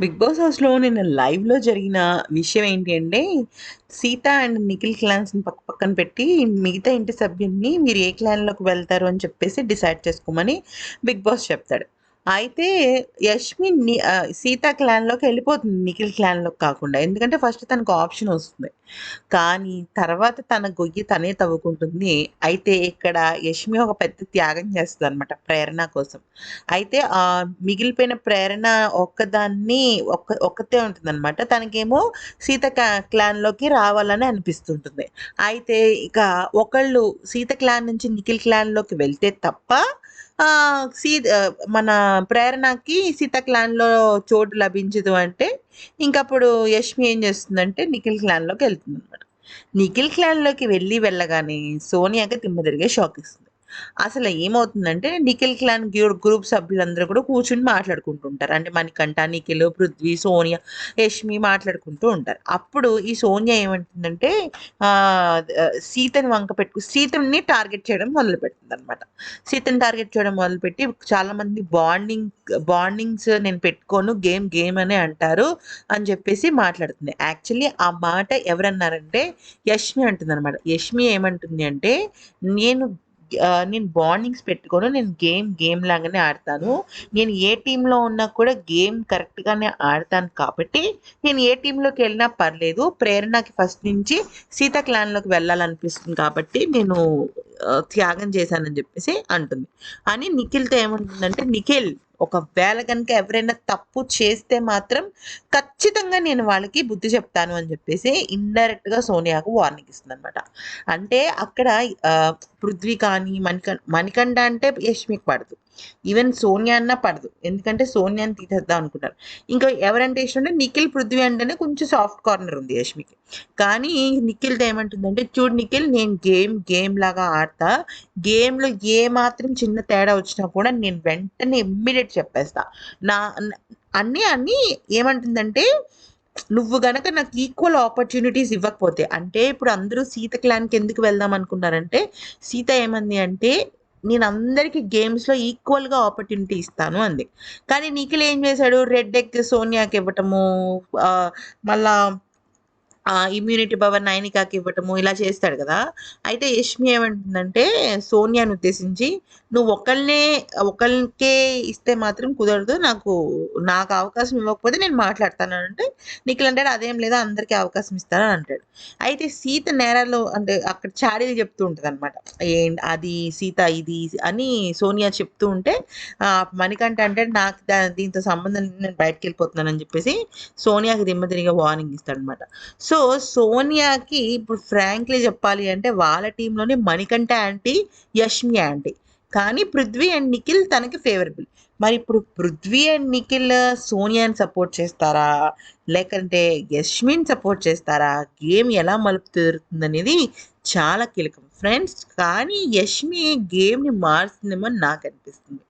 Big boss హౌస్‌లో నిన్న లైవ్‌లో జరిగిన విషయం ఏంటి అంటే, సీత అండ్ నిఖిల్ క్లాన్స్‌ని పక్క పక్కన పెట్టి, మిగతా ఇంటి సభ్యుల్ని మీరు ఏ క్లాన్‌లోకి వెళ్తారు అని చెప్పేసి డిసైడ్ చేసుకోమని బిగ్ బాస్ చెప్తాడు. అయితే యష్మి ని సీత క్లాన్‌లోకి వెళ్ళిపోతుంది నిఖిల్ క్లాన్‌లోకి కాకుండా. ఎందుకంటే ఫస్ట్ తనకు ఆప్షన్ వస్తుంది. కానీ తర్వాత తన గొయ్యి తనే తవ్వుకుంటుంది. అయితే ఇక్కడ యష్మి ఒక పెద్ద త్యాగం చేస్తుంది అనమాట ప్రేరణ కోసం. అయితే ఆ మిగిలిపోయిన ప్రేరణ ఒక్కదాన్ని ఒక్క ఒక్కతే ఉంటుందనమాట. తనకేమో సీత క్లా క్లాన్‌లోకి రావాలని అనిపిస్తుంటుంది. అయితే ఇక ఒకళ్ళు సీత క్లాన్ నుంచి నిఖిల్ క్లాన్‌లోకి వెళ్తే తప్ప సీ మన ప్రేరణకి సీత క్లాన్‌లో చోటు లభించదు అంటే, ఇంకప్పుడు యష్మి ఏం చేస్తుందంటే నిఖిల్ క్లాన్‌లోకి వెళ్తుందనమాట. నిఖిల్ క్లాన్‌లోకి వెళ్ళి వెళ్ళగానే సోనియాకి తిమ్మదిరిగే షాక్ ఇస్తుంది. అసలు ఏమవుతుందంటే నిఖిల్ క్లాన్ గ్రూప్ సభ్యులందరూ కూడా కూర్చుని మాట్లాడుకుంటూ ఉంటారు. అంటే మణికంఠ, నిఖిల్, పృథ్వీ, సోనియా, యష్మి మాట్లాడుకుంటూ ఉంటారు. అప్పుడు ఈ సోనియా ఏమంటుందంటే సీతని వంక పెట్టు సీతని టార్గెట్ చేయడం మొదలు పెట్టిందనమాట సీతని టార్గెట్ చేయడం మొదలుపెట్టి చాలామంది బాండింగ్ బాండింగ్స్ నేను పెట్టుకోను. గేమ్ గేమ్ అనే అంటారు అని చెప్పేసి మాట్లాడుతుంది. యాక్చువల్లీ ఆ మాట ఎవరన్నారంటే యష్మి అంటుందనమాట. యష్మి ఏమంటుంది అంటే నేను నేను బాండింగ్స్ పెట్టుకోను. నేను గేమ్ గేమ్ లాగానే ఆడతాను. నేను ఏ టీంలో ఉన్నా కూడా గేమ్ కరెక్ట్‌గానే ఆడతాను కాబట్టి, నేను ఏ టీంలోకి వెళ్ళినా పర్లేదు. ప్రేరణకి ఫస్ట్ నుంచి సీత క్లాన్‌లోకి వెళ్ళాలనిపిస్తుంది కాబట్టి నేను త్యాగం చేశానని చెప్పేసి అంటుంది. అని నిఖిల్‌తో ఏమంటుందంటే, నిఖిల్ ఒకవేళ కనుక ఎవరైనా తప్పు చేస్తే మాత్రం ఖచ్చితంగా నేను వాళ్ళకి బుద్ధి చెప్తాను అని చెప్పేసి ఇండైరెక్ట్‌గా సోనియాకు వార్నింగ్ ఇస్తుంది అనమాట అంటే అక్కడ పృథ్వీ కానీ మణిక మణికండ అంటే యష్మికి పడదు. ఈవెన్ సోనియా అన్నా పడదు. ఎందుకంటే సోనియాని తీసేద్దాం అనుకుంటారు. ఇంకా ఎవరంటే ఇష్టం అంటే నిఖిల్, పృథ్వీ అంటేనే కొంచెం సాఫ్ట్ కార్నర్ ఉంది యష్మికి. కానీ నిఖిల్‌తో ఏమంటుందంటే, చూడు నిఖిల్ నేను గేమ్ గేమ్ లాగా ఆడతా. గేమ్‌లో ఏ మాత్రం చిన్న తేడా వచ్చినా కూడా నేను వెంటనే ఇమ్మీడియట్ చెప్పేస్తా. నా అన్నీ అన్నీ ఏమంటుందంటే, నువ్వు గనక నాకు ఈక్వల్ ఆపర్చునిటీస్ ఇవ్వకపోతే అంటే ఇప్పుడు అందరూ సీత క్లాన్‌కి ఎందుకు వెళ్దాం అనుకున్నారంటే, సీత ఏమంది అంటే, నేను అందరికీ గేమ్స్‌లో ఈక్వల్‌గా ఆపర్చునిటీ ఇస్తాను అంది. కానీ నిఖిల్ ఏం చేశాడు రెడ్ ఎగ్ సోనియాకి ఇవ్వటము మళ్ళీ మళ్ళా ఇమ్యూనిటీ పవర్ నైనికాకి ఇవ్వటము ఇలా చేస్తాడు కదా! అయితే యష్మి ఏమంటుందంటే సోనియాని ఉద్దేశించి, "నువ్వు ఒకళ్ళనే ఒకళ్ళకే ఇస్తే మాత్రం కుదరదు. నాకు నాకు అవకాశం ఇవ్వకపోతే నేను మాట్లాడతాను" అంటే నిఖిల్ అంటాడు, "అదేం లేదా అందరికీ అవకాశం ఇస్తాను" అని అంటాడు. అయితే సీత నేరాలు అంటే అక్కడ చాడీలు చెప్తూ ఉంటదనమాట. ఏం అది సీత ఇది అని సోనియా చెప్తూ ఉంటే మణికంఠ అంటాడు, "నాకు దా దీంతో సంబంధం నేను బయటకు అని చెప్పేసి సోనియాకి దిమ్మ వార్నింగ్ ఇస్తాడనమాట. సో, సో సోనియాకి ఇప్పుడు ఫ్రాంక్లీ చెప్పాలి అంటే వాళ్ళ టీంలోనే మణికంఠ యాంటీ, యష్మి యాంటీ. కానీ పృథ్వీ అండ్ నిఖిల్ తనకి ఫేవరబుల్. మరిప్పుడు పృథ్వీ అండ్ నిఖిల్ సోనియాని సపోర్ట్ చేస్తారా? లేకంటే యష్మిని సపోర్ట్ చేస్తారా? గేమ్ ఎలా మలుపు తిరుగుతుందనేది చాలా కీలకం. ఫ్రెండ్స్ కానీ యష్మి గేమ్‌ని మారుస్తుందేమో అని నాకనిపిస్తుంది.